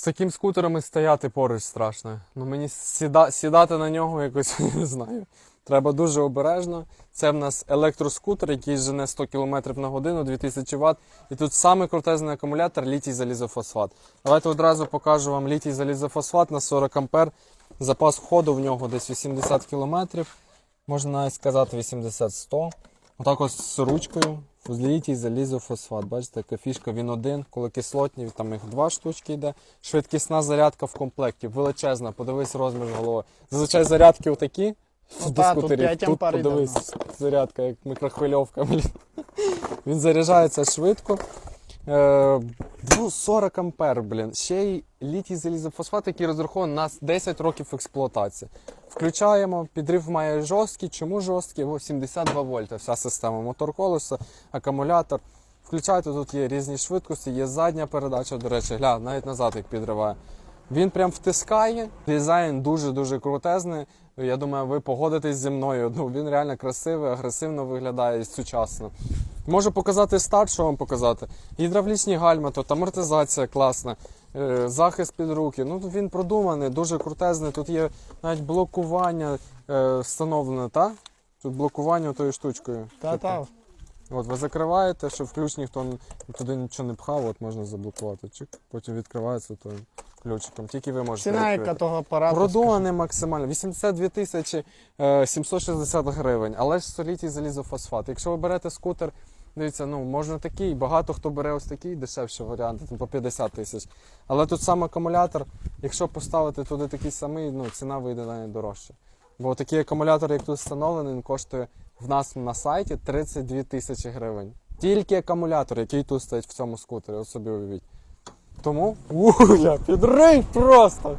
З таким скутером і стояти поруч страшно. Ну мені сіда, сідати на нього якось не знаю. Треба дуже обережно. Це в нас електроскутер, який жене 100 км на годину, 2000 Вт. І тут саме крутезний акумулятор літій залізофосфат. Давайте одразу покажу вам літій залізофосфат на 40 А. Запас ходу в нього десь 80 км. Можна сказати 80-100. Отак ось з ручкою. Літій залізофосфат. Бачите, яка фішка він один, коли кислотні, там їх два штучки йде. Швидкісна зарядка в комплекті, величезна, подивись розмір голови. Зазвичай зарядки отакі. Ну та, тут 5 Тут подивись, йде, подивись, зарядка, як мікрохвильовка. Блін. Він заряджається швидко. Е, ну, 40 ампер, блін. Ще й літій залізофосфат, який розрахований на 10 років експлуатації. Включаємо, підрив має жорсткий. Чому жорсткий? О, 72 вольта, вся система. Мотор колеса, акумулятор. Включайте, тут є різні швидкості, є задня передача, до речі, гля, навіть назад як підриває. Він прям втискає. Дизайн дуже-дуже крутезний. Я думаю, ви погодитесь зі мною. Ну, він реально красивий, агресивно виглядає сучасно. Можу показати старт, що вам показати. Гідравлічні гальма, тут амортизація класна, е, захист під руки. Ну, він продуманий, дуже крутезний. Тут є навіть блокування е, встановлене, так? Тут блокування тою штучкою. Та, Типу, та. От ви закриваєте, щоб ключ ніхто туди нічого не пхав, от можна заблокувати. Чик, потім відкривається то ключиком. Тільки ви можете. Ціна відкрити. яка того апарату. Продуманий максимально. 82 тисячі е, 760 гривень, але ж солітій залізофосфат. Якщо ви берете скутер, дивіться, ну можна такий, багато хто бере ось такий дешевший варіант, там по 50 тисяч. Але тут сам акумулятор, якщо поставити туди такий самий, ну ціна вийде навіть дорожче. Бо такий акумулятор, як тут встановлений, він коштує в нас на сайті 32 тисячі гривень. Тільки акумулятор, який тут стоїть в цьому скутері, от собі уявіть. Тому уля, підрив просто!